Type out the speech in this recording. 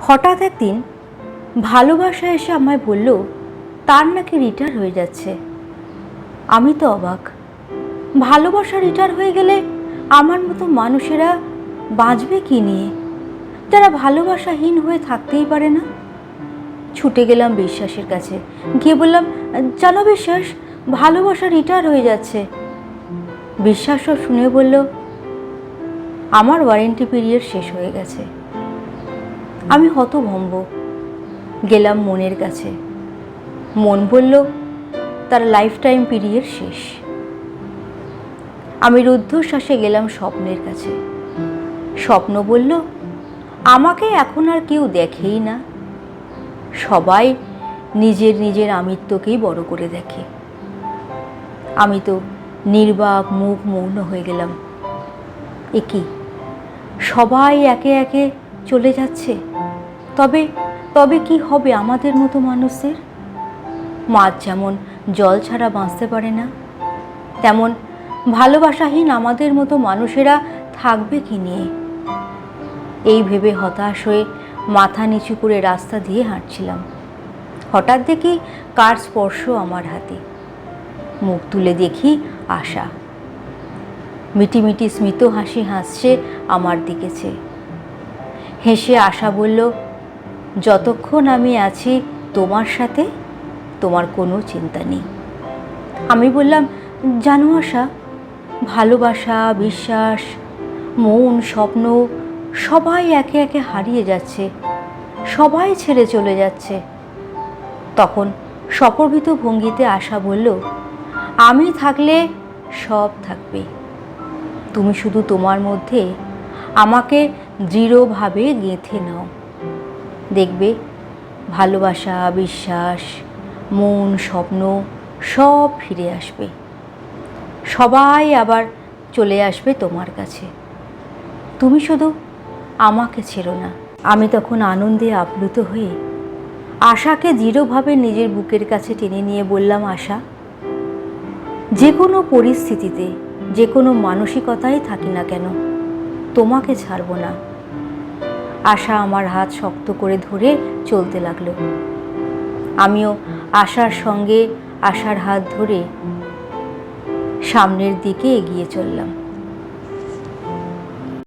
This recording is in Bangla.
হঠাৎ একদিন ভালোবাসা এসে আমায় বলল, তার নাকি রিটায়ার হয়ে যাচ্ছে। আমি তো অবাক। ভালোবাসা রিটায়ার হয়ে গেলে আমার মতো মানুষেরা বাঁচবে কি নিয়ে? যারা ভালোবাসাহীন হয়ে থাকতেই পারে না। ছুটে গেলাম বিশ্বাসের কাছে। গিয়ে বললাম, জানো বিশ্বাস, ভালোবাসা রিটায়ার হয়ে যাচ্ছে। বিশ্বাসও শুনে বলল, আমার ওয়ারেন্টি পিরিয়ড শেষ হয়ে গেছে। আমি হতভম্ব। গেলাম মনের কাছে। মন বলল, তার লাইফ টাইম পিরিয়ড শেষ। আমি রুদ্ধশ্বাসে গেলাম স্বপ্নের কাছে। স্বপ্ন বলল, আমাকে এখন আর কেউ দেখেই না। সবাই নিজের নিজের আমিত্বকেই বড় করে দেখে। আমি তো নির্বাক, মুখ মৌন হয়ে গেলাম। এ কি? সবাই একে একে চলে যাচ্ছে? তবে তবে কি হবে আমাদের মতো মানুষের? মাছ যেমন জল ছাড়া বাঁচতে পারে না, তেমন ভালোবাসাহীন আমাদের মতো মানুষেরা থাকবে কি নিয়ে? এই ভেবে হতাশ হয়ে মাথা নিচু করে রাস্তা দিয়ে হাঁটছিলাম। হঠাৎ দেখি কার স্পর্শ আমার হাতে। মুখ তুলে দেখি আশা। মিটি মিটি স্মিত হাসি হাসছে আমার দিকেছে হেসে আশা বলল যতক্ষণ আমি আছি তোমার সাথে, তোমার কোনো চিন্তা নেই। আমি বললাম, জানো আশা, ভালোবাসা, বিশ্বাস, মন, স্বপ্ন সবাই একে একে হারিয়ে যাচ্ছে, সবাই ছেড়ে চলে যাচ্ছে। তখন সপর্বিত ভঙ্গিতে আশা বলল, আমি থাকলে সব থাকবে। তুমি শুধু তোমার মধ্যে আমাকে দৃঢ়ভাবে গেঁথে নাও। দেখবে ভালোবাসা, বিশ্বাস, মন, স্বপ্ন সব ফিরে আসবে। সবাই আবার চলে আসবে তোমার কাছে। তুমি শুধু আমাকে ছেড়ো না। আমি তখন আনন্দে আপ্লুত হয়ে আশাকে দৃঢ়ভাবে নিজের বুকের কাছে টেনে নিয়ে বললাম, আশা যে কোনো পরিস্থিতিতে যে কোনো মানসিকতাই থাকি না কেন, তোমাকে ছাড়বো না। আশা আমার হাত শক্ত করে ধরে চলতে লাগল। আমিও আশার সঙ্গে আশার হাত ধরে সামনের দিকে এগিয়ে চললাম।